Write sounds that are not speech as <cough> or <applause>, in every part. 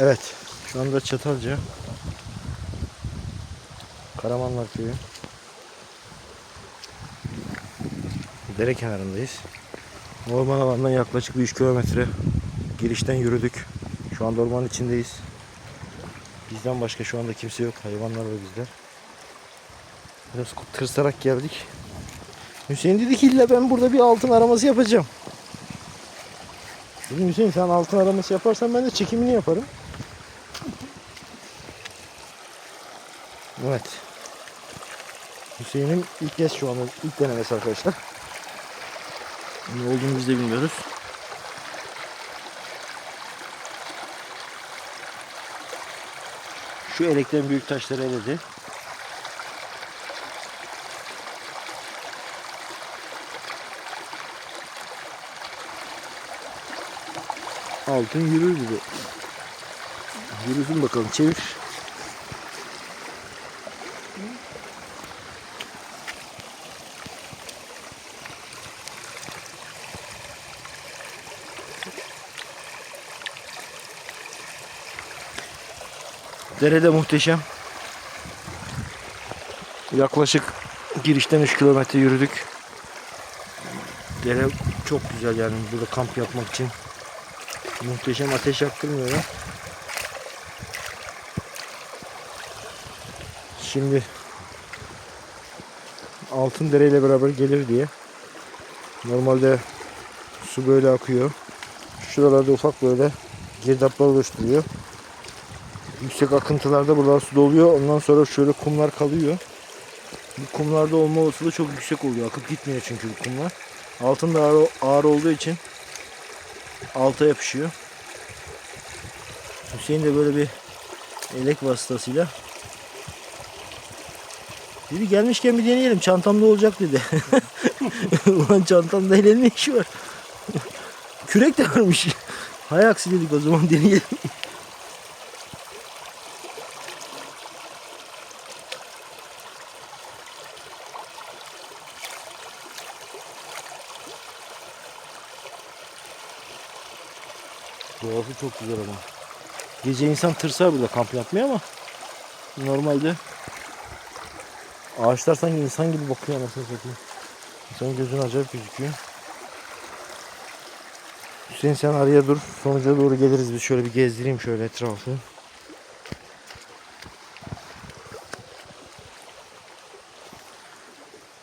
Evet. Şu anda Çatalca. Karamanlar Köyü. Dere kenarındayız. Orman alanından yaklaşık bir 3 kilometre girişten yürüdük. Şu anda ormanın içindeyiz. Bizden başka şu anda kimse yok. Hayvanlar ve bizler. Biraz tırsarak geldik. Hüseyin dedi ki illa ben burada bir altın araması yapacağım. Dedim Hüseyin sen altın araması yaparsan ben de çekimini yaparım. Evet. Hüseyin'in ilk kez şu anda ilk denemesi arkadaşlar. Ne olduğunu biz de bilmiyoruz. Şu elekten büyük taşları eledi. Altın yürür gibi. Yürüsün bakalım çevir. Derede muhteşem. Yaklaşık girişten 3 kilometre yürüdük. Dere çok güzel yani burada kamp yapmak için. Muhteşem ateş yaktırmıyorlar. Şimdi altın dereyle beraber gelir diye normalde su böyle akıyor. Şuralarda ufak böyle girdaplar oluşturuyor. Yüksek akıntılarda buralar su doluyor. Ondan sonra şöyle kumlar kalıyor. Bu kumlarda olma olasılığı çok yüksek oluyor. Akıp gitmiyor çünkü bu kumlar. Altın da ağır, ağır olduğu için alta yapışıyor. Hüseyin de böyle bir elek vasıtasıyla dedi gelmişken bir deneyelim çantamda olacak dedi. <laughs> Ulan çantamda elenin ne işi var? <laughs> Kürek de varmış. <laughs> Hay aksi dedik o zaman deneyelim. Doğası çok güzel ama. Gece insan tırsar burada kamp yapmaya ama normalde ağaçlar sanki insan gibi bakıyor anasını satayım. İnsanın gözüne acayip gözüküyor. Hüseyin sen araya dur. Sonuca doğru geliriz biz. Şöyle bir gezdireyim şöyle etrafı.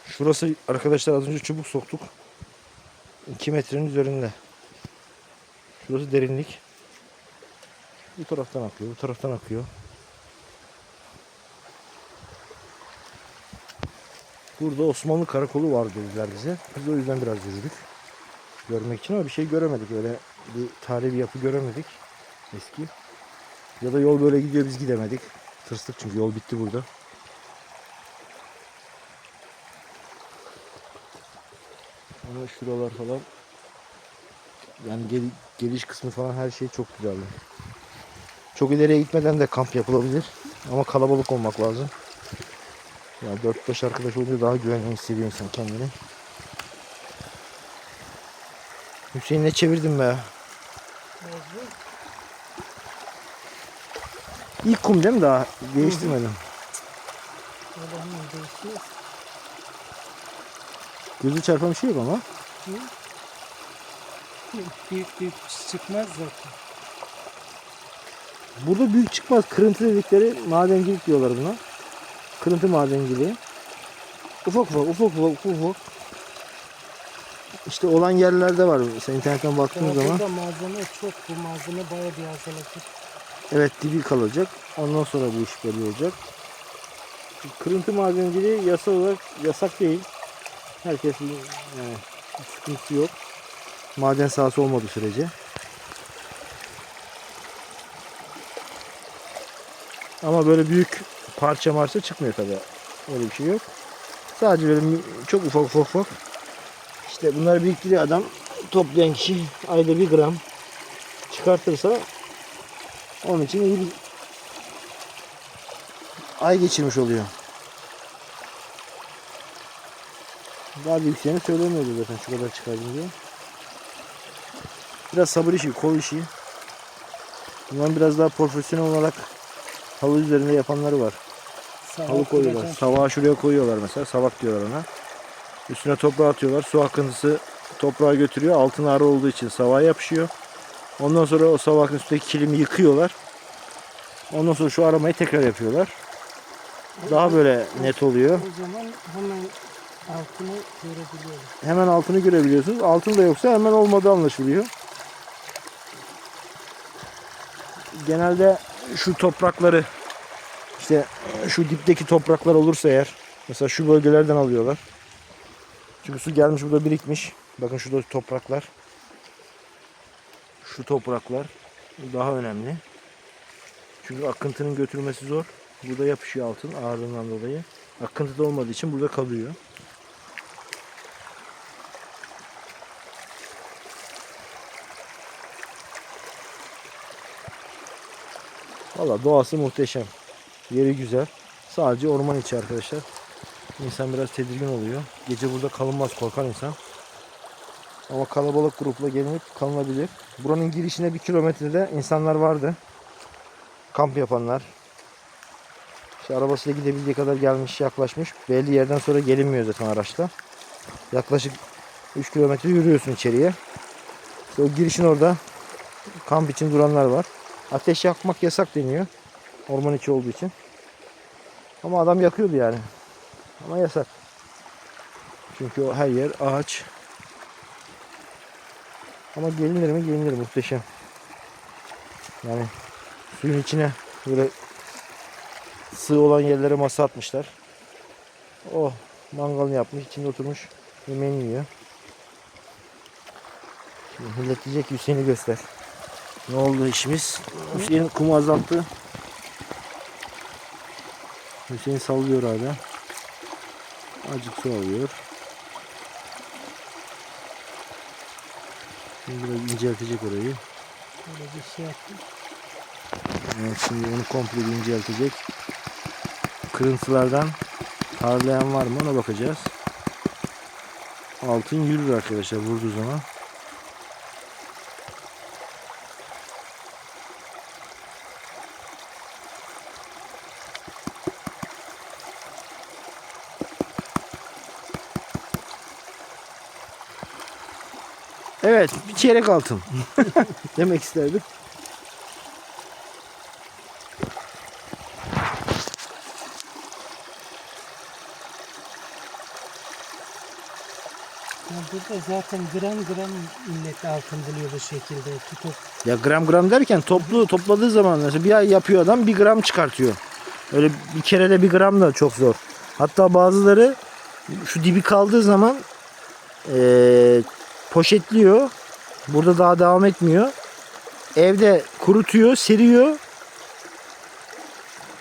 Şurası arkadaşlar az önce çubuk soktuk. 2 metrenin üzerinde. Şurası derinlik. Bu taraftan akıyor, bu taraftan akıyor. Burada Osmanlı karakolu var dediler bize. Biz o yüzden biraz yürüdük. Görmek için ama bir şey göremedik. Öyle bir tarihi yapı göremedik. Eski. Ya da yol böyle gidiyor biz gidemedik. Tırstık çünkü yol bitti burada. Ama şuralar falan yani gel- geliş kısmı falan her şey çok güzel. Çok ileriye gitmeden de kamp yapılabilir. Ama kalabalık olmak lazım. Yani 4-5 arkadaş olunca daha güvenli hissediyor insan kendini. Hüseyin ne çevirdim be? İlk kum değil mi daha? Değiştirmedim. Gözü çarpan bir şey yok ama. Büyük büyük çıkmaz zaten. Burada büyük çıkmaz. Kırıntı dedikleri madencilik diyorlar buna. Kırıntı madenciliği. Ufak ufak ufak ufak ufak ufak. İşte olan yerlerde var. Sen internetten baktığın Ama zaman malzeme çok. Bu malzeme bayağı bir azalacak. evet dibi kalacak. Ondan sonra bu iş belli olacak. Kırıntı madenciliği yasal olarak yasak değil. Herkesin yani sıkıntısı yok. Maden sahası olmadığı sürece. Ama böyle büyük parça marça çıkmıyor tabi. Öyle bir şey yok. Sadece böyle çok ufak ufak ufak. İşte bunları biriktiriyor adam. Toplayan kişi ayda bir gram çıkartırsa onun için iyi bir ay geçirmiş oluyor. Daha büyüklerini söylemiyordu zaten şu kadar çıkardım diye. Biraz sabır işi, kol işi. Bundan biraz daha profesyonel olarak halı üzerinde yapanları var. Sabah Halı koyuyorlar. kuracağım. Savağı şuraya koyuyorlar mesela. Savak diyorlar ona. Üstüne toprağı atıyorlar. Su akıntısı toprağa götürüyor. Altın ağrı olduğu için savağa yapışıyor. Ondan sonra o savakın üstteki kilimi yıkıyorlar. Ondan sonra şu aramayı tekrar yapıyorlar. Daha böyle net oluyor. O zaman hemen altını görebiliyorum. Hemen altını görebiliyorsunuz. Altın da yoksa hemen olmadığı anlaşılıyor. Genelde şu toprakları işte şu dipteki topraklar olursa eğer mesela şu bölgelerden alıyorlar. Çünkü su gelmiş burada birikmiş. Bakın şurada topraklar. Şu topraklar daha önemli. Çünkü akıntının götürmesi zor. Burada yapışıyor altın ağırlığından dolayı. Akıntı da olmadığı için burada kalıyor. Valla doğası muhteşem. Yeri güzel. Sadece orman içi arkadaşlar. İnsan biraz tedirgin oluyor. Gece burada kalınmaz korkar insan. Ama kalabalık grupla gelinip kalınabilir. Buranın girişine bir kilometrede insanlar vardı. Kamp yapanlar. İşte arabasıyla gidebildiği kadar gelmiş yaklaşmış. Belli yerden sonra gelinmiyor zaten araçla. Yaklaşık 3 kilometre yürüyorsun içeriye. İşte o girişin orada kamp için duranlar var. Ateş yakmak yasak deniyor. Orman içi olduğu için. Ama adam yakıyordu yani. Ama yasak. Çünkü o her yer ağaç. Ama gelinir mi? Gelinir muhteşem. Yani suyun içine böyle sığ olan yerlere masa atmışlar. O mangalını yapmış, içinde oturmuş yemeğini yiyor. Şimdi millet diyecek ki Hüseyin'i göster. Ne oldu işimiz? Hüseyin kumu azalttı. Hüseyin sallıyor hala. Azıcık su alıyor. Şimdi biraz inceltecek orayı. Böyle bir şey yaptım. Evet, şimdi onu komple bir inceltecek. Kırıntılardan parlayan var mı ona bakacağız. Altın yürür arkadaşlar vurduğu zaman. Evet, bir çeyrek altın. <laughs> Demek isterdim. Ya burada zaten gram gram millet altın buluyor bu şekilde tutup. Ya gram gram derken toplu topladığı zaman mesela bir ay yapıyor adam bir gram çıkartıyor. Öyle bir kerede bir gram da çok zor. Hatta bazıları şu dibi kaldığı zaman eee, poşetliyor. Burada daha devam etmiyor. Evde kurutuyor, seriyor.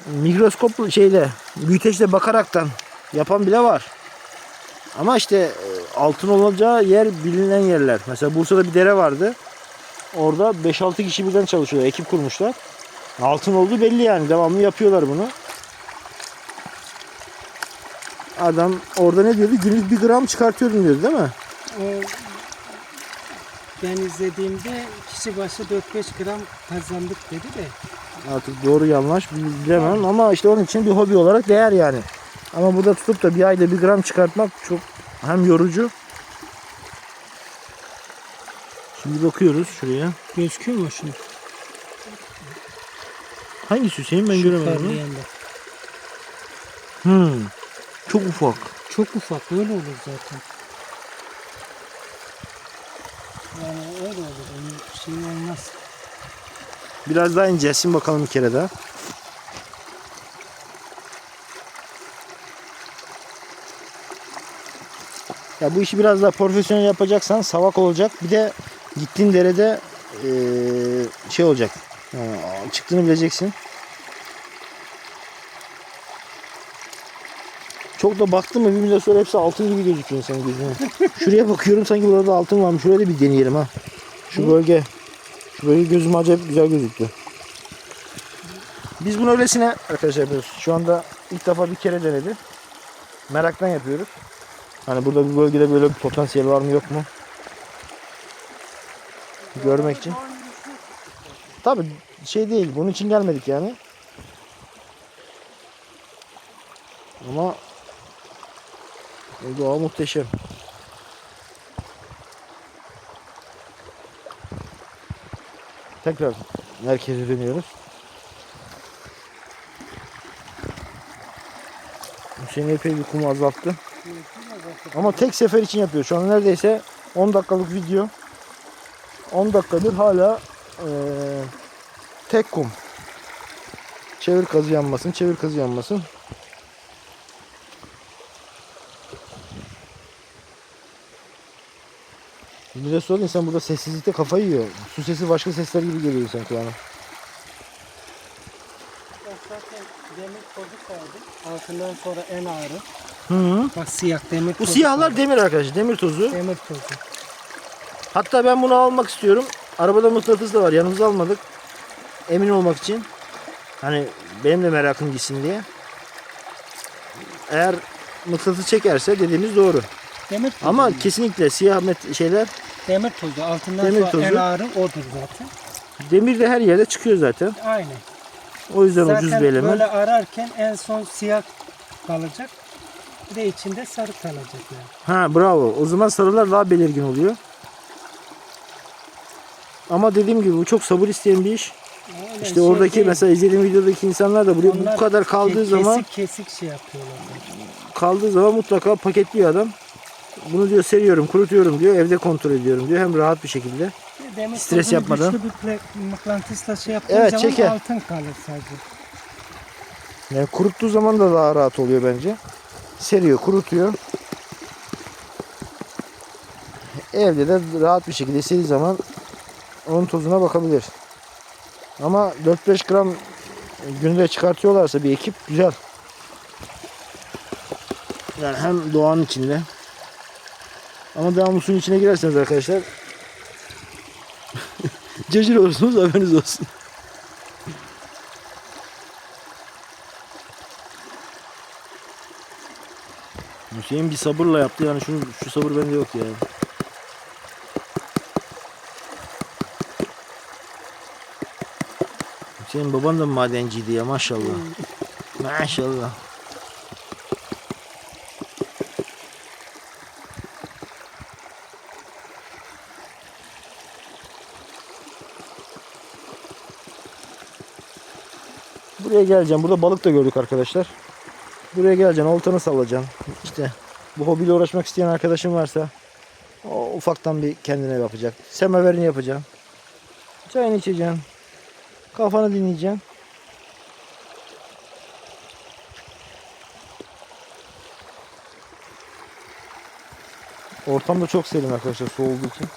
Mikroskop şeyle, büyüteçle bakaraktan yapan bile var. Ama işte e, altın olacağı yer bilinen yerler. Mesela Bursa'da bir dere vardı. Orada 5-6 kişi birden çalışıyor. Ekip kurmuşlar. Altın olduğu belli yani. Devamlı yapıyorlar bunu. Adam orada ne diyordu? Günlük bir gram çıkartıyordum diyordu değil mi? Ben izlediğimde kişi başı 4-5 gram kazandık dedi de. Artık doğru yanlış bilemem ama işte onun için bir hobi olarak değer yani. Ama burada tutup da bir ayda bir gram çıkartmak çok hem yorucu. Şimdi bakıyoruz şuraya. Gözüküyor mu şimdi? Hangisi Hüseyin ben Şu göremedim. bak. Hmm. Çok ufak. Çok ufak öyle olur zaten. Yani öyle olur. Onun şey olmaz. Biraz daha incelsin bakalım bir kere daha. Ya bu işi biraz daha profesyonel yapacaksan savak olacak. Bir de gittiğin derede eee, şey olacak. Yani çıktığını bileceksin. Çok da baktım müddet sonra hepsi altın gibi gözüküyor insanın gözüne. <laughs> Şuraya bakıyorum sanki burada altın varmış. Şuraya da bir deneyelim ha. Şu bölge. Şu bölge gözüme acayip güzel gözüktü. Biz bunu öylesine arkadaşlar yapıyoruz. Şu anda ilk defa bir kere denedi. Meraktan yapıyoruz. Hani burada bir bölgede böyle bir potansiyel var mı yok mu? Görmek için. Tabi şey değil. Bunun için gelmedik yani. Ama doğa muhteşem. Tekrar merkeze dönüyoruz. Hüseyin epey bir kumu azalttı. Ama tek sefer için yapıyor. Şu an neredeyse 10 dakikalık video. 10 dakikadır hala eee, tek kum. Çevir kazı yanmasın, çevir kazı yanmasın. De sonra insan burada sessizlikte kafayı yiyor. Su sesi başka sesler gibi geliyor insan kulağına. Zaten demir tozu koydum. Altından sonra en ağırı. Hı -hı. Bak siyah demir Bu tozu siyahlar koydum. demir arkadaşlar, demir tozu. demir tozu. Hatta ben bunu almak istiyorum. Arabada mıknatıs da var. Yanımıza almadık. Emin olmak için. Hani benim de merakım gitsin diye. Eğer mıknatıs çekerse dediğimiz doğru. Demir tozu. Ama kesinlikle siyah met şeyler demir tozu. Altından Demir sonra tozu. en ağırı odur zaten. demir de her yerde çıkıyor zaten. Aynen. O yüzden Zaten ucuz bir element. böyle ararken en son siyah kalacak. Bir de içinde sarı kalacak yani. Ha bravo. O zaman sarılar daha belirgin oluyor. Ama dediğim gibi bu çok sabır isteyen bir iş. Öyle İşte şey oradaki değil. mesela izlediğim videodaki insanlar da buraya Onlar bu kadar kaldığı ke- zaman kesik kesik şey yapıyorlar. zaten. kaldığı zaman mutlaka paketliyor adam. Bunu diyor seriyorum, kurutuyorum diyor. Evde kontrol ediyorum diyor. Hem rahat bir şekilde. Demir Stres yapmadan. Güçlü bir mıknatısla şey yaptığın Evet, zaman çeker. altın kalır sadece. Yani kuruttuğu zaman da daha rahat oluyor bence. Seriyor, kurutuyor. Evde de rahat bir şekilde istediği zaman onun tozuna bakabilir. Ama 4-5 gram günde çıkartıyorlarsa bir ekip güzel. Yani hem doğanın içinde ama devamlı suyun içine girerseniz arkadaşlar <laughs> cacır olursunuz haberiniz olsun. Hüseyin bir sabırla yaptı yani şunu şu sabır bende yok yani. Hüseyin baban da madenciydi ya maşallah. Maşallah. Buraya geleceğim. Burada balık da gördük arkadaşlar. Buraya geleceksin, oltanı sallayacaksın. İşte bu hobiyle uğraşmak isteyen arkadaşın varsa o ufaktan bir kendine yapacak. Semeverini yapacaksın. Çayını içeceksin. Kafanı dinleyeceksin. Ortam da çok serin arkadaşlar su olduğu için.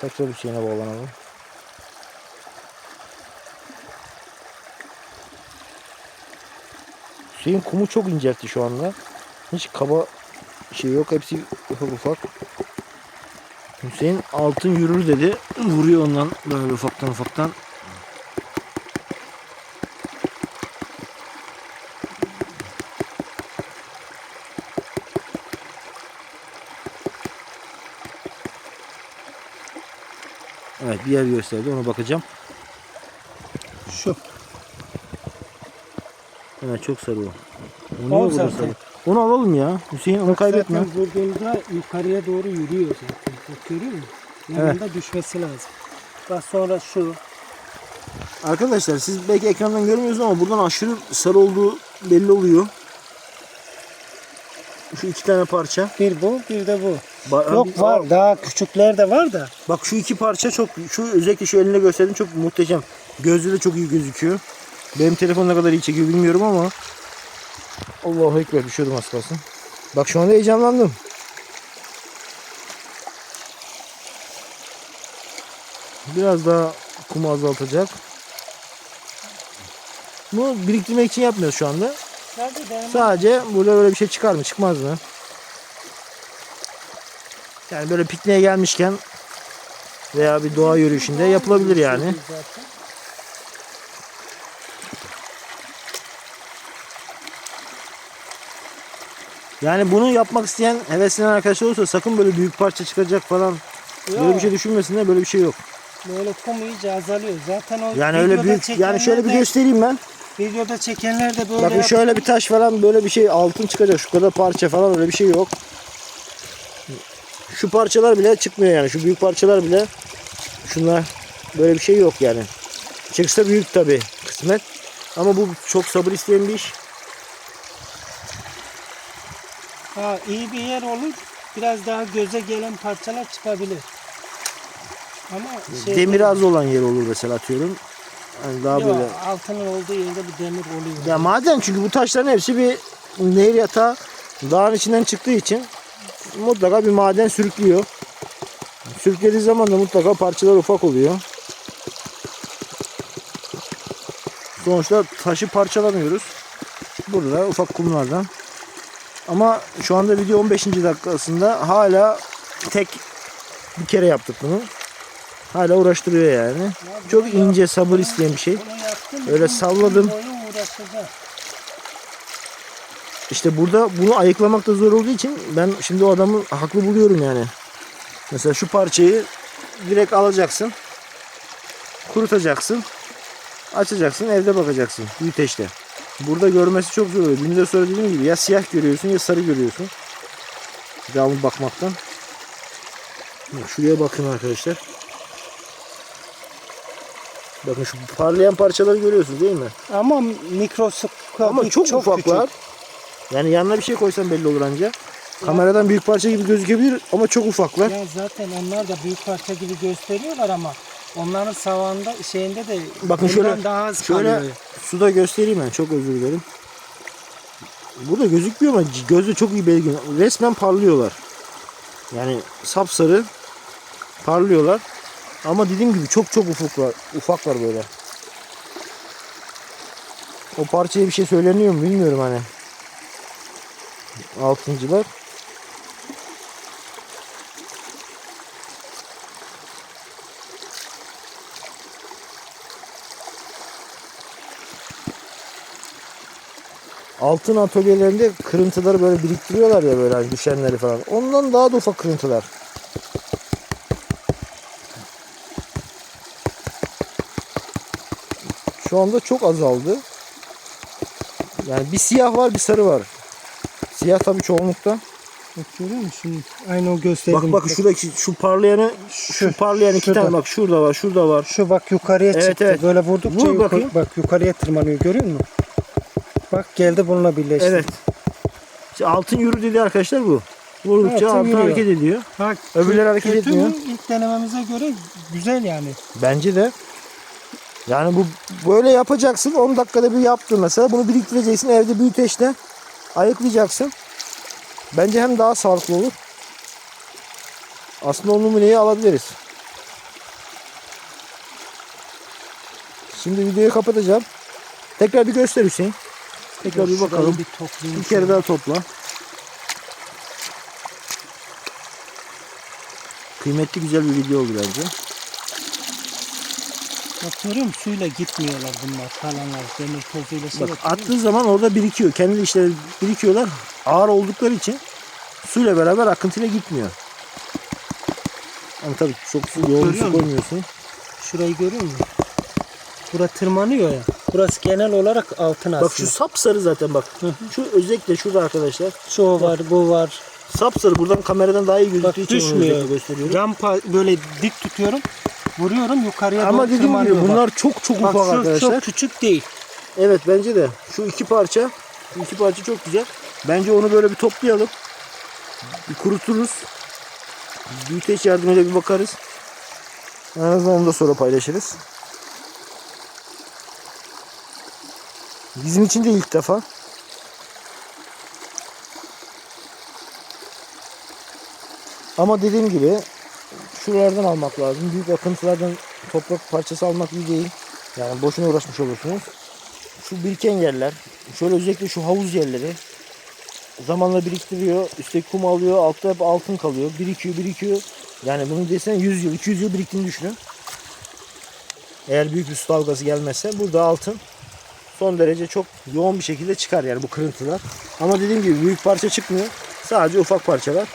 Tekrar bir şeyine bağlanalım. Hüseyin kumu çok inceltti şu anda. Hiç kaba şey yok. Hepsi ufak ufak. Hüseyin altın yürür dedi. Vuruyor ondan böyle ufaktan ufaktan. Evet bir yer gösterdi ona bakacağım. Evet çok sarı o. O O niye o kadar zaten. sarı? Onu alalım ya. Hüseyin onu kaybetme. Zaten vurduğunda yukarıya doğru yürüyor zaten. Bak görüyor musun? Yanında düşmesi lazım. Bak sonra şu. Arkadaşlar siz belki ekrandan görmüyorsunuz ama buradan aşırı sarı olduğu belli oluyor. Şu iki tane parça. Bir bu, bir de bu. Ba- Yok var. Daha küçükler de var da. Bak şu iki parça çok şu özellikle şu eline gösterdim çok muhteşem. Gözde de çok iyi gözüküyor. Benim telefon ne kadar iyi çekiyor bilmiyorum ama Allahu ekber düşüyordum az kalsın. Bak şu anda heyecanlandım. Biraz daha kumu azaltacak. Bunu biriktirmek için yapmıyoruz şu anda. Sadece burada böyle bir şey çıkar mı çıkmaz mı? Yani böyle pikniğe gelmişken veya bir doğa yürüyüşünde yapılabilir yani. Zaten. Yani bunu yapmak isteyen heveslenen arkadaşlar olursa sakın böyle büyük parça çıkacak falan böyle Yok. bir şey düşünmesinler böyle bir şey yok. Böyle kum iyice azalıyor. Zaten o Yani öyle büyük yani şöyle bir göstereyim ben. Videoda çekenler de böyle Bakın şöyle bir taş falan böyle bir şey altın çıkacak. Şu kadar parça falan öyle bir şey yok. Şu parçalar bile çıkmıyor yani. Şu büyük parçalar bile şunlar böyle bir şey yok yani. Çıksa büyük tabi kısmet. Ama bu çok sabır isteyen bir iş. Ha, iyi bir yer olur. Biraz daha göze gelen parçalar çıkabilir. Ama şey Demir az olan yer olur mesela atıyorum. Yani daha Yok, böyle. altının olduğu yerde bir demir oluyor. Ya maden çünkü bu taşların hepsi bir nehir yatağı dağın içinden çıktığı için mutlaka bir maden sürüklüyor. Sürüklediği zaman da mutlaka parçalar ufak oluyor. Sonuçta taşı parçalamıyoruz. Burada ufak kumlardan. Ama şu anda video 15. dakikasında hala tek bir kere yaptık bunu. Hala uğraştırıyor yani. Çok ince sabır isteyen bir şey. Öyle salladım. İşte burada bunu ayıklamak da zor olduğu için ben şimdi o adamı haklı buluyorum yani. Mesela şu parçayı direkt alacaksın. Kurutacaksın. Açacaksın evde bakacaksın büyüteçte. Burada görmesi çok zor oluyor. Müddet sonra dediğim gibi ya siyah görüyorsun ya sarı görüyorsun. Devamlı bakmaktan. Bak Şuraya bakın arkadaşlar. Bakın şu parlayan parçaları görüyorsunuz değil mi? Ama mikroskopik Ama çok, ufaklar. küçük. Yani yanına bir şey koysan belli olur anca. Kameradan büyük parça gibi gözükebilir ama çok ufaklar. Ya zaten onlar da büyük parça gibi gösteriyorlar ama onların savanda şeyinde de Bakın şöyle- daha az Şöyle kalıyor. suda göstereyim ben. Çok özür dilerim. Burada gözükmüyor ama gözde çok iyi belirgin. Resmen parlıyorlar. Yani sapsarı parlıyorlar. Ama dediğim gibi çok çok ufaklar, ufaklar böyle. O parçaya bir şey söyleniyor mu bilmiyorum hani. Altıncılar. Altın atölyelerinde kırıntıları böyle biriktiriyorlar ya böyle hani düşenleri falan. Ondan daha da ufak kırıntılar. Şu anda çok azaldı. Yani bir siyah var bir sarı var. Siyah tabii çoğunlukta. Bak görüyor musun? Aynı o gösterdiğim. Bak bak şuradaki şu parlayanı şu parlayan iki şurada. tane bak şurada var şurada var. Şu bak yukarıya Evet, çıktı. evet. Böyle vurdukça Vur bakayım. bak yukarıya tırmanıyor görüyor musun? Bak geldi bununla birleşti. Evet. İşte altın yürü dedi arkadaşlar bu. Vurdukça Altın altın yürüyor. hareket ediyor. Bak, Öbürleri hareket kötü etmiyor. mü? İlk denememize göre güzel yani. Bence de. Yani bu böyle yapacaksın. 10 dakikada bir yaptın mesela. Bunu biriktireceksin. Evde büyüteçte ayıklayacaksın. Bence hem daha sağlıklı olur. Aslında o numuneyi alabiliriz. Şimdi videoyu kapatacağım. Tekrar bir göster Hüseyin. Tekrar bir bakalım. Bir toplayayım. Bir kere daha topla. Kıymetli güzel bir video oldu bence. Bak görüyor musun? Suyla gitmiyorlar bunlar. Kalanlar demir tozuyla şey Bak attığı zaman orada birikiyor. Kendi işleri birikiyorlar. Ağır oldukları için suyla beraber akıntıyla gitmiyor. Ama tabii çok su, yoğun su koymuyorsun. Şurayı görüyor musun? Bura tırmanıyor ya. Burası genel olarak altın aslında. Bak şu sapsarı zaten bak. Hı. Şu özellikle şurada arkadaşlar. Şu var, bu var. Sapsarı buradan kameradan daha iyi gözüktüğü için düşmüyor. gösteriyorum. Rampa böyle dik tutuyorum. Vuruyorum yukarıya Ama doğru dediğim gibi tırmanıyor. bak. bunlar çok çok Bak ufak şu arkadaşlar. çok küçük değil. Evet bence de. Şu iki parça, şu iki parça çok güzel. Bence onu böyle bir toplayalım. Bir kuruturuz. Büyüteç yardımıyla bir bakarız. En azından onu da sonra paylaşırız. Bizim için de ilk defa. Ama dediğim gibi şuralardan almak lazım. Büyük akıntılardan toprak parçası almak iyi değil. Yani boşuna uğraşmış olursunuz. Şu biriken yerler, şöyle özellikle şu havuz yerleri zamanla biriktiriyor. Üstteki kum alıyor, altta hep altın kalıyor. Birikiyor, birikiyor. Yani bunu desen 100 yıl, 200 yıl biriktiğini düşünün. Eğer büyük bir su dalgası gelmezse burada altın son derece çok yoğun bir şekilde çıkar yani bu kırıntılar. Ama dediğim gibi büyük parça çıkmıyor. Sadece ufak parçalar.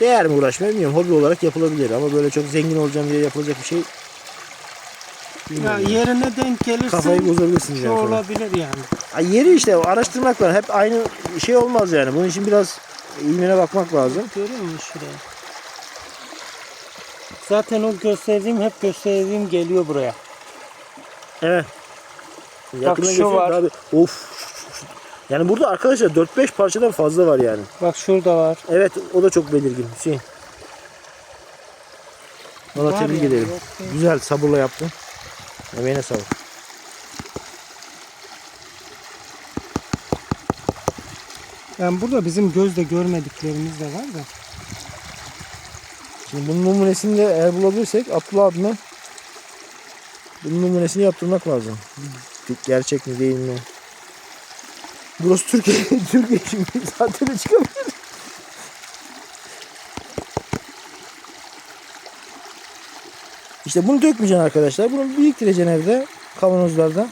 Değer mi uğraşmaya bilmiyorum. Hobi olarak yapılabilir ama böyle çok zengin olacağım diye yapılacak bir şey Ya yerine denk gelirse Kafayı bozabilirsiniz şu yani. olabilir yani. Yeri işte araştırmak var. Hep aynı şey olmaz yani. Bunun için biraz ilmine bakmak lazım. Görüyor musun şuraya? Zaten o gösterdiğim hep gösterdiğim geliyor buraya. Evet. Yakına şu var. Abi. Of. Yani burada arkadaşlar 4-5 parçadan fazla var yani. Bak şurada var. Evet o da çok belirgin Hüseyin. Valla Var tebrik yani, ederim. yok değil. Güzel sabırla yaptın. Emeğine sağlık. Yani burada bizim gözle görmediklerimiz de var da. Şimdi bunun numunesini de eğer bulabilirsek Abdullah abime bunun numunesini yaptırmak lazım. Gerçek mi değil mi? Burası Türkiye. <laughs> Türkiye şimdi zaten de çıkamıyor. İşte bunu dökmeyeceksin arkadaşlar. Bunu biriktireceksin evde kavanozlarda.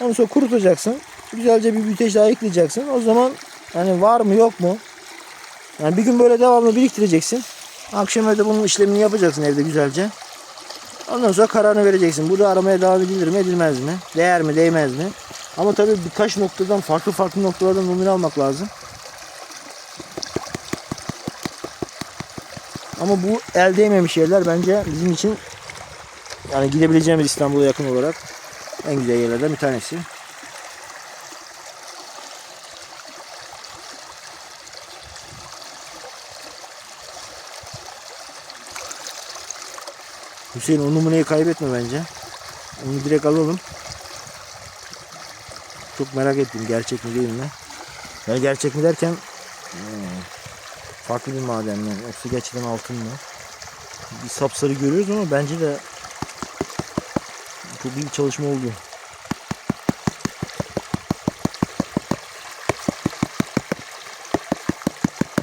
Ondan sonra kurutacaksın. Güzelce bir büyüteç daha ekleyeceksin. O zaman hani var mı yok mu? Yani bir gün böyle devamlı biriktireceksin. Akşam evde bunun işlemini yapacaksın evde güzelce. Ondan sonra kararını vereceksin. Burada aramaya devam edilir mi edilmez mi? Değer mi değmez mi? Ama tabii birkaç noktadan farklı farklı noktalardan numune almak lazım. Ama bu el değmemiş yerler bence bizim için yani gidebileceğimiz İstanbul'a yakın olarak en güzel yerlerden bir tanesi. Hüseyin o numuneyi kaybetme bence. Onu direkt alalım. Çok merak ettim gerçek mi değil mi? Yani gerçek mi derken hmm, farklı bir maden mi? Yoksa gerçekten altın mı? Bir sapsarı görüyoruz ama bence de çok iyi bir çalışma oldu.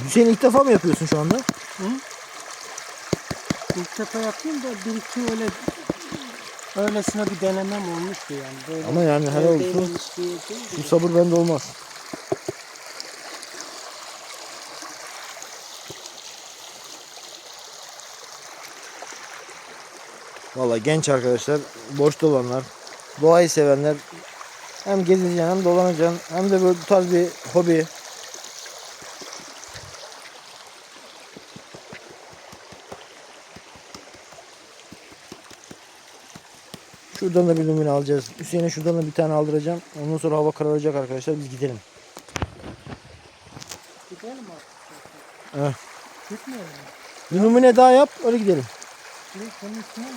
Hüseyin ilk defa mı yapıyorsun şu anda? İlk defa yapayım da bir iki öyle öylesine bir denemem olmuştu yani. Böyle Ama yani helal olsun. değmemiş diye değil Bu de. sabır bende olmaz. Vallahi genç arkadaşlar, boşta olanlar, doğayı sevenler hem gezeceksin hem dolanacaksın hem de böyle bu tarz bir hobi. Şuradan da bir numune alacağız. Hüseyin'e şuradan da bir tane aldıracağım. Ondan sonra hava kararacak arkadaşlar. Biz gidelim. Gidelim artık. Evet. Gitmiyor mu? Bir numune daha yap. Öyle gidelim. Direkt bunun üstüne mi?